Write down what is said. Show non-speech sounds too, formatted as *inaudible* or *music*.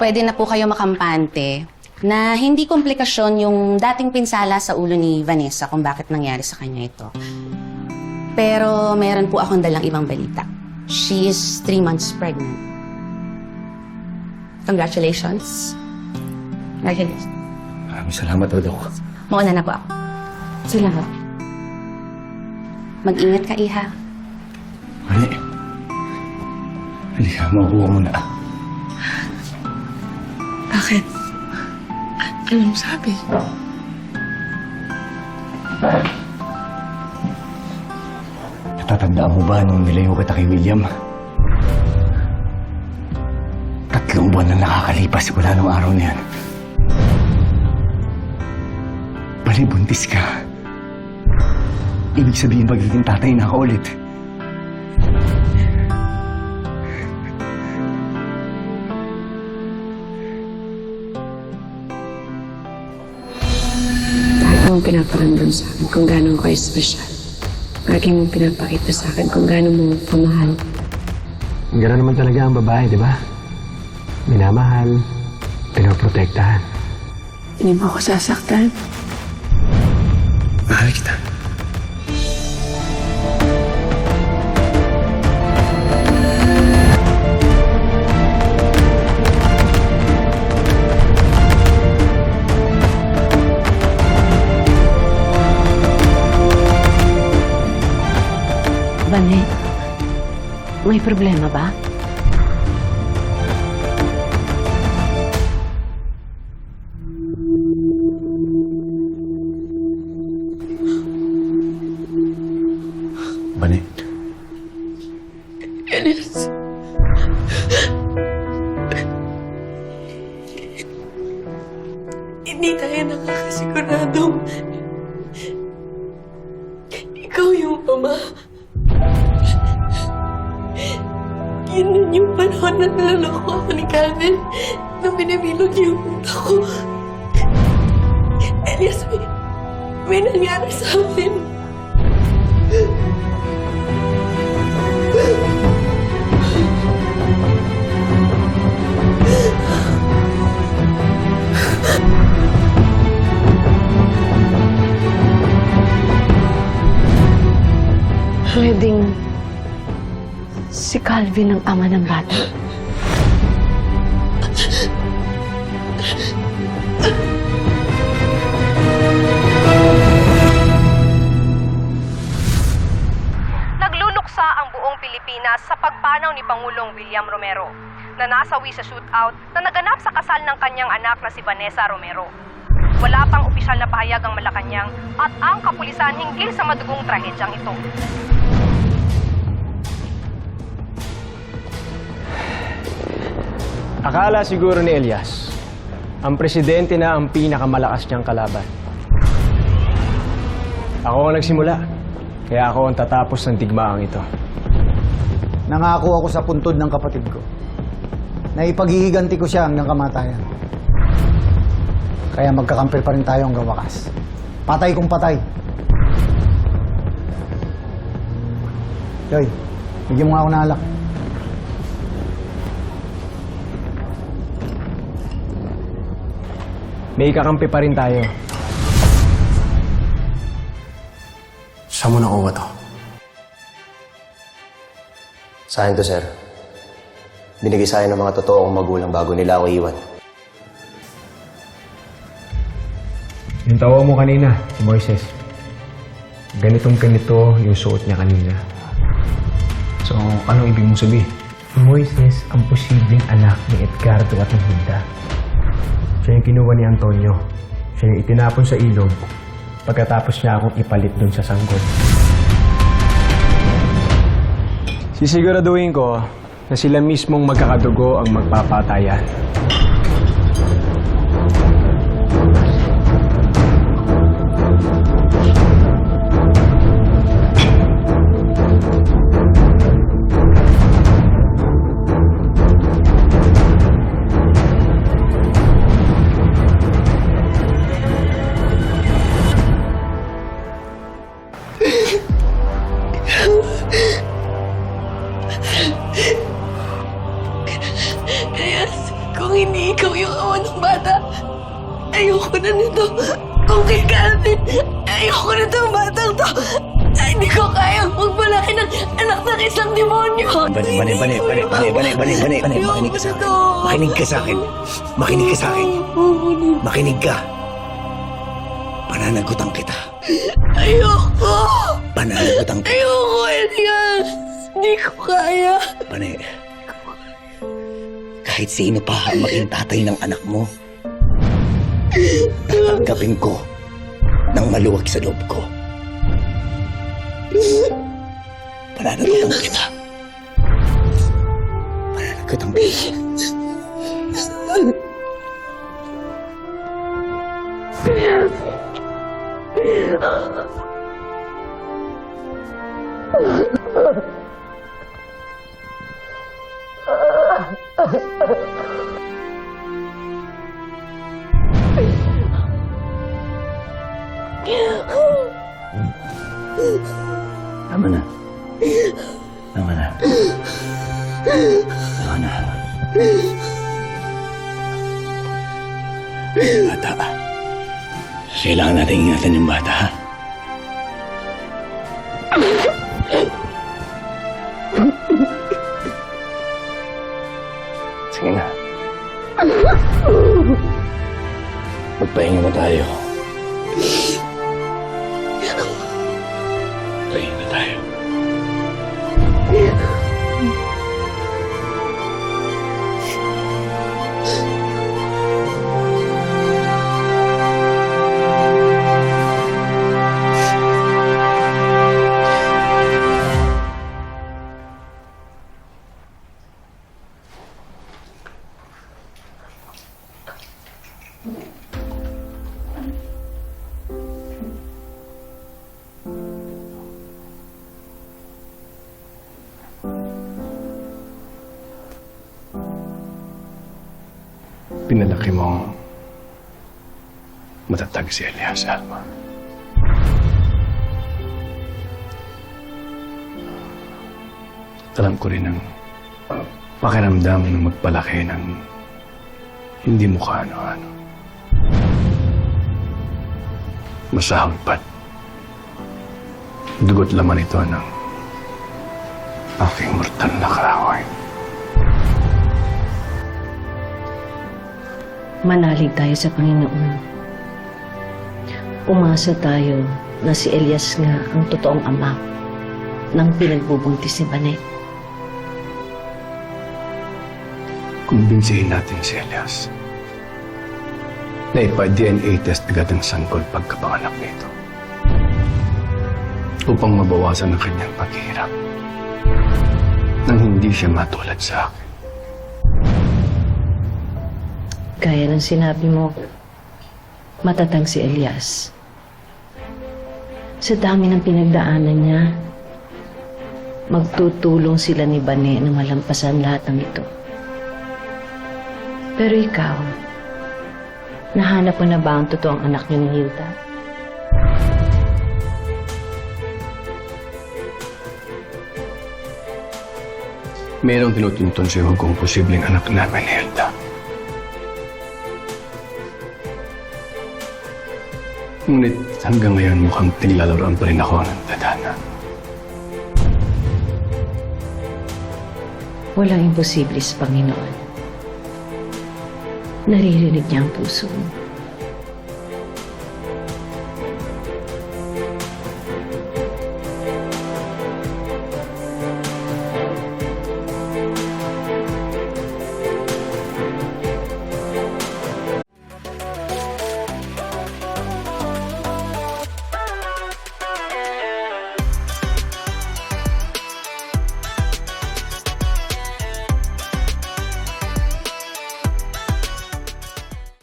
pwede na po kayo makampante na hindi komplikasyon yung dating pinsala sa ulo ni Vanessa kung bakit nangyari sa kanya ito. Pero meron po akong dalang ibang balita. She is three months pregnant. Congratulations. Congratulations. Maraming salamat, Dok. Mauna na po ako. Po. Mag-ingat ka, Iha. Mali. Halika, makukuha mo na. Bakit? Anong sabi? Natatandaan mo ba nung nilayo kita kay William? Tatlong buwan na nakakalipas mula nung araw na yan. Bali, buntis ka. Ibig sabihin, magiging tatay na ka ulit. Lagi mong pinaparamdam sa akin kung gaano ko espesyal. Lagi mong pinapakita sa akin kung gaano mo ako mahal. Gano'n naman talaga ang babae, di ba? Minamahal, pinoprotektahan. Hindi mo ako sasaktan. May problema ba? Bani, Elias. Hindi tayo nakakasiguradong ikaw yung ama. Yun yung panahon na naloloko ako ni Calvin na binabilog yung utak ko. Elias, may, may nangyari sa amin. Si Calvin ang ama ng bata. Nagluluksa ang buong Pilipinas sa pagpanaw ni Pangulong William Romero na nasawi sa shootout na naganap sa kasal ng kanyang anak na si Vanessa Romero. Wala pang opisyal na pahayag ang Malacanang at ang kapulisan hinggil sa madugong trahedyang ito. Akala siguro ni Elias, ang presidente na ang pinakamalakas niyang kalaban. Ako ang nagsimula, kaya ako ang tatapos ng digmaang ito. Nangako ako sa puntod ng kapatid ko na ipaghihiganti ko siya hanggang kamatayan. Kaya magkakampir pa rin tayo hanggang wakas. Patay kung patay. Yoy, bigyan mo nga ako ng alak. May kakampi pa rin tayo. Saan mo nakuha to? Sa akin to, sir. Binigay sa akin ng mga totoo kong magulang bago nila ako iwan. Yung tawa mo kanina, si Moises. Ganitong ganito yung suot niya kanina. So, anong ibig mong sabihin? Si Moises ang posibleng anak ni Edgardo at ng Hilda. Siya yung kinuha ni Antonio. Siya yung itinapon sa ilog pagkatapos niya akong ipalit dun sa sanggol. Sisiguraduhin ko na sila mismong magkakadugo ang magpapatayan. Ayoko na nito. Kung kay Calvin, ayoko na itong batang to. Ay, hindi ko kayang magpalaki ng anak ng isang demonyo. Bane, bane, bane, bane, bane, bane, bane, bane, bane, makinig ka sa akin. Makinig ka sa akin. Makinig ka sa akin. Makinig ka. Pananagutan kita. Ayoko! Pananagutan kita. Ayoko, Elias! Hindi ko kaya. Pane, kahit sino pa ang maging tatay ng anak mo, tatanggapin ko ng maluwag sa loob ko. Pananagutan kita. Pananagutan kita. Tama *laughs* Bata. Kailangan natin ingatan yung bata, ha? Sige na. Magpahinga na tayo. Pinalaki mo matatag si Elias, Alma. Alam ko rin ang pakiramdam ng magpalaki ng hindi mo kaano-ano. Masahagpat. Dugot laman ito ng aking mortal na kaaway. Manalig tayo sa Panginoon. Umasa tayo na si Elias nga ang totoong ama ng pinagbubuntis ni Banet. Kumbinsihin natin si Elias na ipa-DNA test agad ang sanggol pagkapanganak nito upang mabawasan ang kanyang paghihirap nang hindi siya matulad sa akin. Gaya ng sinabi mo, matatag si Elias. Sa dami ng pinagdaanan niya, magtutulong sila ni Bane na malampasan lahat ng ito. Pero ikaw, nahanap mo na ba ang totoong anak niyo ni Hilda? Mayroong tinutuntun Hugo kung posibleng anak namin ni Hilda. Ngunit hanggang ngayon mukhang tinilalaroan pa rin ako ng tadhana. Walang imposible sa Panginoon. Naririnig niya ang puso mo.